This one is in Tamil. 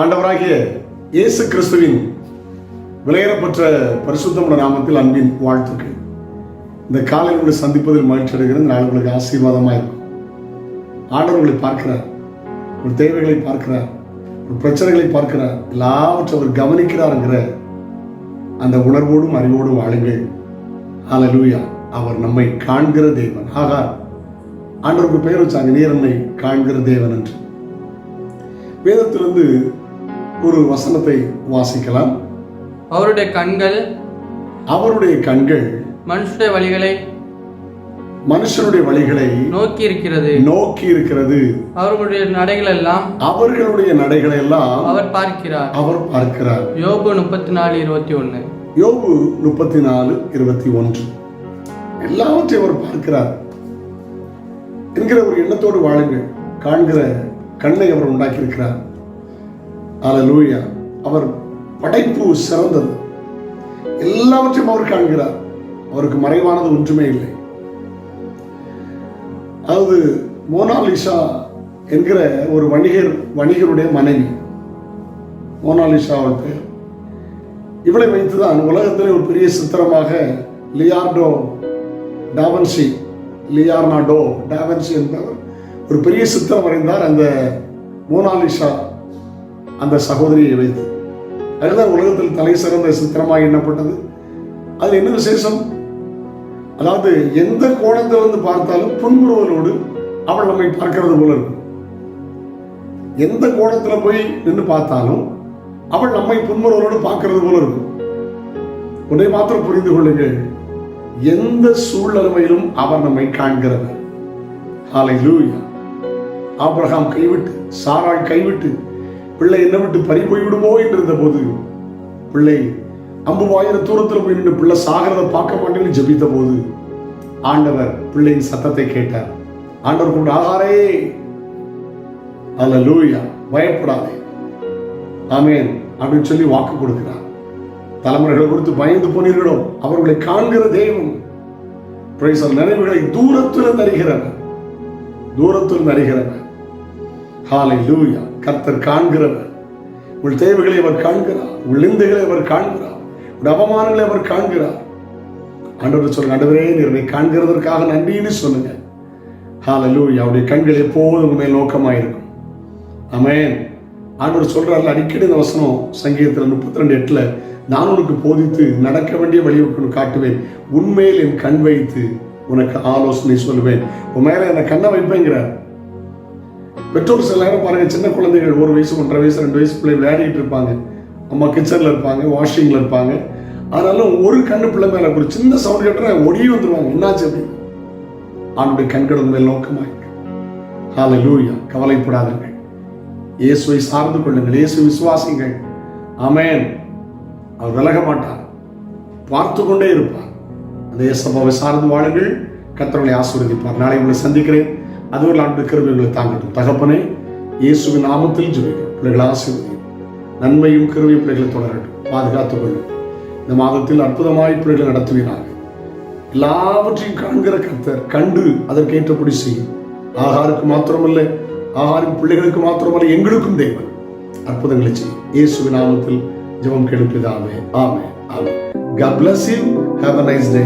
ஆண்டவராகிய இயேசு கிறிஸ்துவின் விளையரப்பற்ற பரிசுத்தமுள்ள நாமத்தில் அன்பின் வாழ்த்துக்கள். இந்த காலையில் உங்களை சந்திப்பதில் மகிழ்ச்சி அடைகிறது நாள் உங்களுக்கு ஆசீர்வாதமாக இருக்கும். ஆண்டவர் உங்களை பார்க்கிறார். ஒரு தேவைகளை பார்க்கிறார். ஒரு பிரச்சனைகளை பார்க்கிறார். எல்லாவற்றையும் அவர் கவனிக்கிறாருங்கிற அந்த உணர்வோடும் அறிவோடும் வாழுங்கள். ஹalleluya அவர் நம்மை காண்கிற தேவன். ஆகா ஆண்டவருக்கு பெயர் வச்சாங்க. நீர் நம்மை காண்கிற தேவன் என்று. வேதத்திலிருந்து ஒரு வசனத்தை வாசிக்கலாம். அவருடைய கண்கள் அவருடைய கண்கள் மனுஷருடைய வழிகளை மனுஷனுடைய வழிகளை நோக்கி இருக்கிறது நோக்கி இருக்கிறது அவர்களுடைய நடைகள் எல்லாம் அவர்களுடைய நடைகளை எல்லாம் அவர் பார்க்கிறார். அவர் பார்க்கிறார். யோபு முப்பத்தி நாலு இருபத்தி ஒண்ணு யோபு முப்பத்தி நாலு இருபத்தி ஒன்று. எல்லாவற்றையும் அவர் பார்க்கிறார். என்கிற ஒரு எண்ணத்தோடு வாழுங்கள். காண்கிற கண்ணை அவர் உண்டாக்கியிருக்கிறார். அலலூயா அவர் படைப்பு சிறந்தது. எல்லாவற்றையும் அவர் காண்கிறார். அவருக்கு மறைவானது ஒன்றுமே இல்லை. அதாவது மோனாலிசா என்கிற ஒரு வணிகர் வணிகருடைய மனைவி. மோனாலிசா அவள் பெயர். இவளை வைத்துதான் உலகத்திலே ஒரு பெரிய சித்திரமாக லியார்டோ டாவன்சி லியார்னாடோ டாவன்சி என்பவர் ஒரு பெரிய சித்திரம் வரைந்தார் அந்த மோனாலிசா அந்த சகோதரியை வைத்து. அதுதான் உலகத்தில் தலை சிறந்த சித்திரமாக எண்ணப்பட்டது. அது என்ன விசேஷம்? அதாவது எந்த கோணத்திலிருந்து பார்த்தாலும் புன்முறுவலோடு அவள் நம்மை பார்க்கிறது போல இருக்கும் எந்த கோணத்தில் போய் நின்று பார்த்தாலும் அவள் நம்மை புன்முறுவலோடு பார்க்கிறது போல இருக்கும் ஒன்றை மாத்திரம் புரிந்து கொள்ளுங்கள். எந்த சூழ்நிலையிலும் அவர் நம்மை காண்கிறவர். ஆலை லூயா ஆப்ரஹாம் கைவிட்டு சாராள் கைவிட்டு பிள்ளை என்ன விட்டு பறி போய்விடுமோ என்று இருந்த போது பிள்ளை அம்புவாயிரம் தூரத்தில் போய் நின்று பிள்ளை சாகிறத பார்க்க மாட்டேன்னு ஜெபித்த போது ஆண்டவர் பிள்ளையின் சத்தத்தை கேட்டார். ஆண்டவர் கொண்டு ஆகாரே அல்ல லூயா பயப்படாதே. ஆமேன் அப்படின்னு சொல்லி வாக்கு கொடுக்கிறார். தலைமுறைகளை கொடுத்து பயந்து போனீர்களோ அவர்களை காண்கிற தெய்வம் நினைவுகளை தூரத்தில் அறிகிறவர் தூரத்தில் அறிகிறவர் ஹாலை லூயா கர்த்தர் காண்கிறவர். உள் தேவைகளை அவர் காண்கிறார். உள் நிந்தைகளை அவர் காண்கிறார். உங்கள் அவமானங்களை அவர் காண்கிறார். ஆண்டவர் சொல்லுங்க ஆண்டவரே நீர் காண்கிறதற்காக நன்றின்னு சொல்லுங்க. ஹால லூயா அவருடைய கண்கள் எப்போதும் உங்க மேல் நோக்கமாயிருக்கும். அமேன் ஆண்டவர் சொல்றாரு அடிக்கடி இந்த வசனம் சங்கீதத்தில் முப்பத்தி ரெண்டு எட்டுல நான் உனக்கு போதித்து நடக்க வேண்டிய வழியை உனக்கு காட்டுவேன். உண்மையில் என் கண் வைத்து உனக்கு ஆலோசனை சொல்லுவேன். உன் மேல என்ன கண்ணை வைப்பேங்கிறார் பெற்றோர் சில நேரம் பாருங்க சின்ன குழந்தைகள் ஒரு வயசு ஒன்றரை வயசு ரெண்டு வயசு பிள்ளை விளையாடிட்டு இருப்பாங்க. அம்மா கிச்சன்ல இருப்பாங்க வாஷிங்ல இருப்பாங்க. ஆனாலும் ஒரு கண்ணு பிள்ளை மேல ஒரு சின்ன சவுண்ட் கேட்டா ஒடியே வந்துருவாங்க. என்னாச்சு அப்படின்னு ஆணுடைய கண்கள் மேல் நோக்கமாயிருக்கு. ஹாலை லூயா கவலைப்படாதீர்கள். இயேசுவை சார்ந்து கொள்ளுங்கள். இயேசு விசுவாசிங்கள் அமேன் அவர் விலக மாட்டார். பார்த்து கொண்டே இருப்பார். அந்த இயேசப்பாவை சார்ந்து வாழுங்கள். கத்தர்களை ஆசீர்வதிப்பார். நாளை உங்களை சந்திக்கிறேன். அதுவரை ஆண்டு கிருபை உங்களை தாங்கட்டும். தகப்பனே இயேசுவின் நாமத்தில் ஜெபிக்கிறோம். பிள்ளைகளை ஆசீர்வதியும் நன்மையும் கிருபையும் பிள்ளைகளை தொடரட்டும். பாதுகாத்துக் கொள்ளும் இந்த மாதத்தில் அற்புதமாய் பிள்ளைகளை நடத்துவீனாக எல்லாவற்றையும் காண்கிற கர்த்தர் கண்டு அதற்கேற்றபடி செய்யும். ஆகாருக்கு மாத்திரமல்ல ஆகாரின் பிள்ளைகளுக்கு மாத்திரமல்ல எங்களுக்கும் தெய்வம் அற்புதங்களை செய்யும். இயேசுவின் நாமத்தில் ஜெபம் கெடுப்பதாமே ஆமே ஆமே God bless you. Have a nice day.